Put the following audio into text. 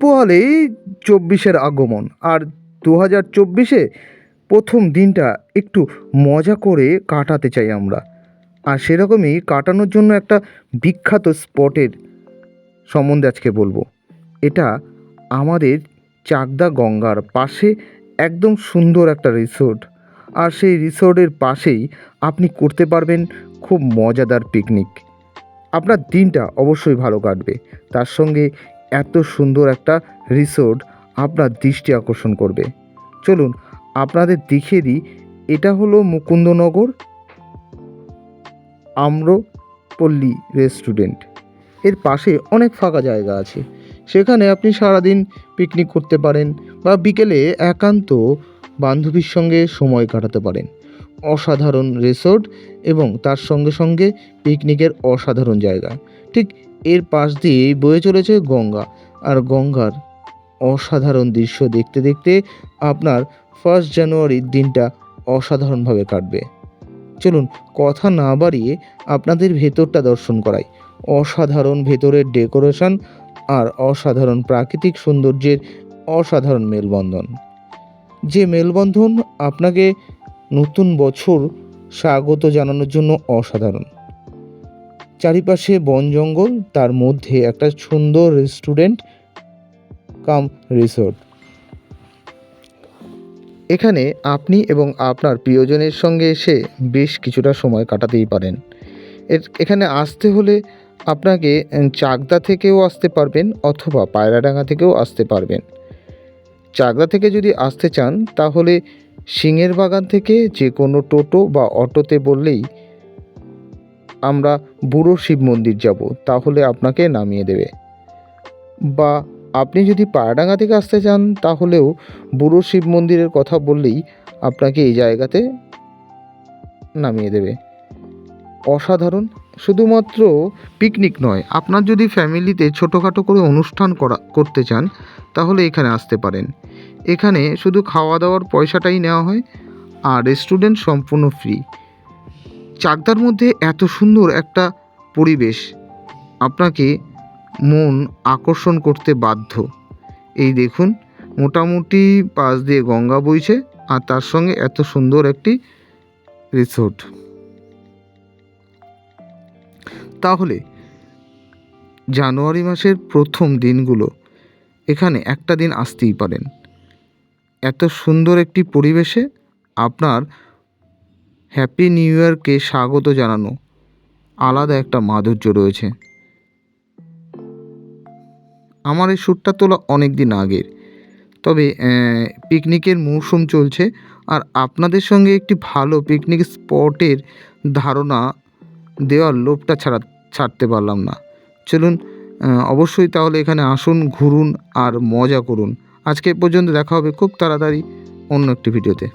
পোহালে চব্বিশের আগমন আর দু হাজার চব্বিশে প্রথম দিনটা একটু মজা করে কাটাতে চাই আমরা। আর সেরকমই কাটানোর জন্য একটা বিখ্যাত স্পটের সম্বন্ধে আজকে বলব। এটা আমাদের চাকদা গঙ্গার পাশে একদম সুন্দর একটা রিসোর্ট। আর সেই রিসোর্টের পাশেই আপনি করতে পারবেন খুব মজাদার পিকনিক। আপনার দিনটা অবশ্যই ভালো কাটবে। তার সঙ্গে এত সুন্দর একটা রিসোর্ট আপনার দৃষ্টি আকর্ষণ করবে। চলুন, আপনাদের দেখিয়ে দিই, এটা হলো মুকুন্দনগর আম্রপল্লী রেস্টুরেন্ট। এর পাশে অনেক ফাঁকা জায়গা আছে। সেখানে আপনি সারাদিন পিকনিক করতে পারেন বা বিকেলে একান্ত বান্ধবীর সঙ্গে সময় কাটাতে পারেন। অসাধারণ রিসোর্ট এবং তার সঙ্গে সঙ্গে পিকনিকের অসাধারণ জায়গা। ঠিক এর পাশ দিয়েই বয়ে চলেছে গঙ্গা। আর গঙ্গার অসাধারণ দৃশ্য দেখতে দেখতে আপনার ফার্স্ট জানুয়ারির দিনটা অসাধারণভাবে কাটবে। চলুন কথা না বাড়িয়ে আপনাদের ভেতরটা দর্শন করাই। অসাধারণ ভেতরের ডেকোরেশন আর অসাধারণ প্রাকৃতিক সৌন্দর্যের অসাধারণ মেলবন্ধন। যে মেলবন্ধন আপনাকে নতুন বছর স্বাগত জানানোর জন্য অসাধারণ। চারিপাশে বন জঙ্গল, তার মধ্যে একটা সুন্দর রেস্টুরেন্ট, কাম রিসোর্ট। এখানে আপনি এবং আপনার প্রিয়জনের সঙ্গে এসে বেশ কিছুটা সময় কাটাতেই পারেন। এর, এখানে আসতে হলে আপনাকে চাকদা থেকেও আসতে পারবেন অথবা পায়রাডাঙ্গা থেকেও আসতে পারবেন। চাকদা থেকে যদি আসতে চান, তাহলে সিংহের বাগান থেকে যে কোনো টোটো বা অটোতে বললেই আমরা বুড়ো শিব মন্দির যাব, তাহলে আপনাকে নামিয়ে দেবে। বা আপনি যদি পায়রাডাঙ্গা থেকে আসতে চান, তাহলেও বুড়ো শিব মন্দিরের কথা বললেই আপনাকে এই জায়গাতে নামিয়ে দেবে। অসাধারণ, শুধুমাত্র পিকনিক নয়, আপনার যদি ফ্যামিলিতে ছোটোখাটো করে অনুষ্ঠান করা, করতে চান, তাহলে এখানে আসতে পারেন। এখানে শুধু খাওয়া দাওয়ার পয়সাটাই নেওয়া হয় আর রেস্টুরেন্ট সম্পূর্ণ ফ্রি চাকদার মধ্যে এত সুন্দর একটা পরিবেশ, আপনাকে মন আকর্ষণ করতে বাধ্য। এই দেখুন, মোটামুটি পাশ দিয়ে গঙ্গা বইছে আর তার সঙ্গে এত সুন্দর একটি রিসোর্ট তাহলে, জানুয়ারি মাসের প্রথম দিনগুলো, এখানে একটা দিন আসতেই পারেন। এত সুন্দর একটি পরিবেশে আপনার হ্যাপি নিউ ইয়ারকে স্বাগত জানানো। আলাদা একটা মাধুর্য রয়েছে। আমার এই শ্যুটটা তোলা অনেক দিন আগের। তবে পিকনিকের মৌসুম চলছে আর আপনাদের সঙ্গে একটি ভালো পিকনিক স্পটের ধারণা দেওয়ার লোভটা ছাড়া ছাড়তে পারলাম না। চলুন অবশ্যই তাহলে এখানে আসুন, ঘুরুন আর মজা করুন। আজকে পর্যন্ত দেখা হবে খুব তাড়াতাড়ি অন্য একটি ভিডিওতে।